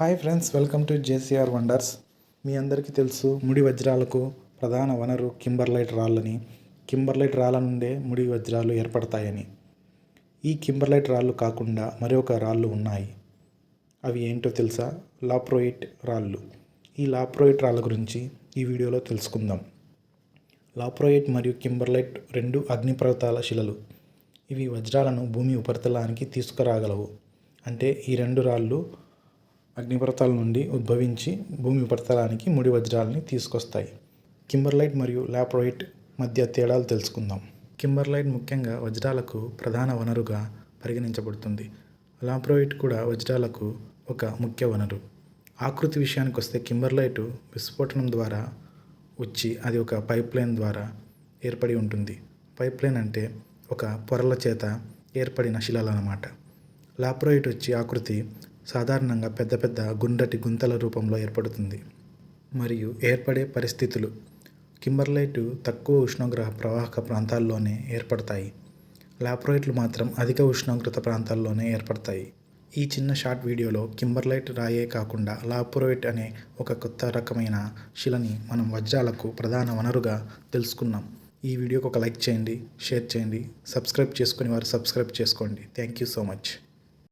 Hi friends welcome to JCR wonders మీ అందరికీ తెలుసు ముడి వజ్రాలకు ప్రధాన వనరు కింబర్లైట్ రాళ్ళని. కింబర్లైట్ రాళ్ళ నుండే ముడి వజ్రాలు ఏర్పడతాయని. ఈ కింబర్లైట్ రాళ్ళు కాకుండా మరొక రాళ్ళు ఉన్నాయి. అవి ఏంటో తెలుసా? లాప్రోయిట్ రాళ్ళు. ఈ లాప్రోయిట్ రాళ్ళ గురించి ఈ వీడియోలో తెలుసుకుందాం. లాప్రోయిట్ మరియు కింబర్లైట్ రెండు అగ్నిపర్వతాల శిలలు. ఇవి వజ్రాలను భూమి ఉపరితలానికి తీసుకురాగలవు. అంటే ఈ రెండు రాళ్ళు అగ్నిపర్వతాల నుండి ఉద్భవించి భూమి ఉపరితలానికి ముడి వజ్రాలని తీసుకొస్తాయి. కింబర్లైట్ మరియు లాప్రోయిట్ మధ్య తేడాలు తెలుసుకుందాం. కింబర్లైట్ ముఖ్యంగా వజ్రాలకు ప్రధాన వనరుగా పరిగణించబడుతుంది. లాప్రోయిట్ కూడా వజ్రాలకు ఒక ముఖ్య వనరు. ఆకృతి విషయానికి వస్తే కింబర్లైట్ విస్ఫోటనం ద్వారా వచ్చి అది ఒక పైప్లైన్ ద్వారా ఏర్పడి ఉంటుంది. పైప్లైన్ అంటే ఒక పొరల చేత ఏర్పడిన శిలలు అన్నమాట లాప్రోయిట్ వచ్చి ఆకృతి సాధారణంగా పెద్ద పెద్ద గుండ్రటి గుంతల రూపంలో ఏర్పడుతుంది. మరియు ఏర్పడే పరిస్థితులు కింబర్లైట్ తక్కువ ఉష్ణోగ్రత ప్రవాహక ప్రాంతాల్లోనే ఏర్పడతాయి. లాప్రోయిట్లు మాత్రం అధిక ఉష్ణోగ్రత ప్రాంతాల్లోనే ఏర్పడతాయి. ఈ చిన్న షార్ట్ వీడియోలో కింబర్లైట్ రాయే కాకుండా లాప్రోయిట్ అనే ఒక కొత్త రకమైన శిలని మనం వజ్రాలకు ప్రధాన వనరుగా తెలుసుకున్నాం. ఈ వీడియోకి ఒక లైక్ చేయండి షేర్ చేయండి సబ్స్క్రైబ్ చేసుకుని వారు సబ్స్క్రైబ్ చేసుకోండి. Thank you so much.